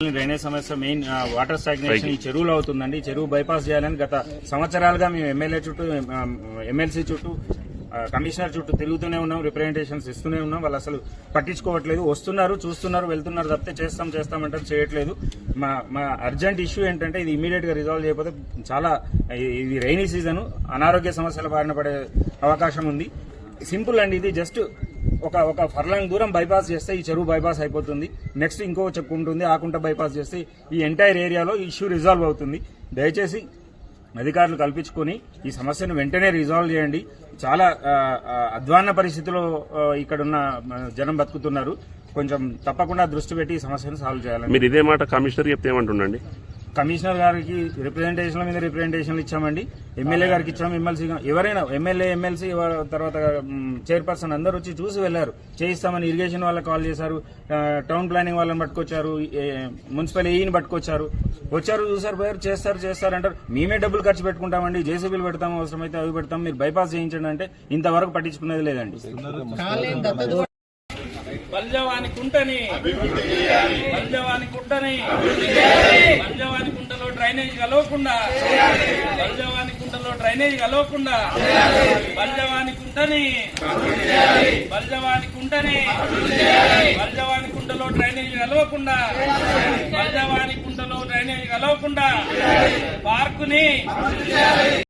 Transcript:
Drainage సమస్య main water stagnation ఈ చెరువులో అవుతుందండి. చెరువు బైపాస్ చేయాలని గత సంవత్సరాలుగా మేము ఎమ్మెల్యే చుట్టూ ఎమ్మెల్సీ చుట్టూ కమిషనర్ చుట్టూ తిరుగుతూనే ఉన్నాం రిప్రజెంటేషన్స్ ఇస్తూనే ఉన్నాం. వాళ్ళు అసలు పట్టించుకోవట్లేదు. వస్తున్నారు చూస్తున్నారు వెళ్తున్నారు తప్పితే చేస్తాం చేస్తామంటారు చేయట్లేదు. మా మా అర్జెంట్ ఇష్యూ ఏంటంటే ఇది ఇమీడియట్గా రిజాల్వ్ చేయకపోతే చాలా ఇది- ఇది రైనీ సీజన్ అనారోగ్య సమస్యల బారిన పడే అవకాశం ఉంది. సింపుల్ అండి ఇది జస్ట్ ఒక ఒక ఫర్లాంగ్ దూరం బైపాస్ చేస్తే ఈ చెరువు బైపాస్ అయిపోతుంది. నెక్స్ట్ ఇంకో చెక్కు ఉంటుంది ఆకుంట బైపాస్ చేస్తే ఈ ఎంటైర్ ఏరియాలో ఇష్యూ రిజాల్వ్ అవుతుంది. దయచేసి అధికారులు కల్పించుకొని ఈ సమస్యను వెంటనే రిజాల్వ్ చేయండి. చాలా అధ్వాన్న పరిస్థితిలో ఇక్కడున్న జనం బతుకుతున్నారు. కొంచెం తప్పకుండా దృష్టి పెట్టి ఈ సమస్యను సాల్వ్ చేయాలి మీరు ఇదే మాట కమిషనర్ చెప్తే ఏమంటుండండి? కమిషనర్ గారికి రిప్రజెంటేషన్ల మీద రిప్రజెంటేషన్లు ఇచ్చామండి. ఎమ్మెల్యే గారికి ఇచ్చాము ఎమ్మెల్సీ ఎవరైనా ఎమ్మెల్యే ఎమ్మెల్సీ తర్వాత చైర్పర్సన్ అందరూ వచ్చి చూసి వెళ్ళారు చేయిస్తామని ఇరిగేషన్ వాళ్ళకి కాల్ చేశారు. టౌన్ ప్లానింగ్ వాళ్ళని పట్టుకొచ్చారు. మున్సిపల్ ఏఈని పట్టుకొచ్చారు. వచ్చారు చూసారు పోయారు చేస్తారు చేస్తారు అంటారు. మేమే డబ్బులు ఖర్చు పెట్టుకుంటామండి. జేసీబీలు పెడతాం అవసరమైతే అవి పెడతాం. మీరు బైపాస్ చేయించండి అంటే ఇంతవరకు పట్టించుకునేది లేదండి. బల్జవాని ఉంటని బల్జవాని ఉంటని బల్జవాని కుంటలో డ్రైనేజ్ కలవకుండా. బల్జవాని కుంటలో డ్రైనేజ్ కలవకుండా. బల్జవాని కుంటని. బల్జవాని కుంటని. బల్జవాని కుంటలో డ్రైనేజ్ కలవకుండా. బల్జవాని కుంటలో డ్రైనేజ్ కలవకుండా. పార్కుని.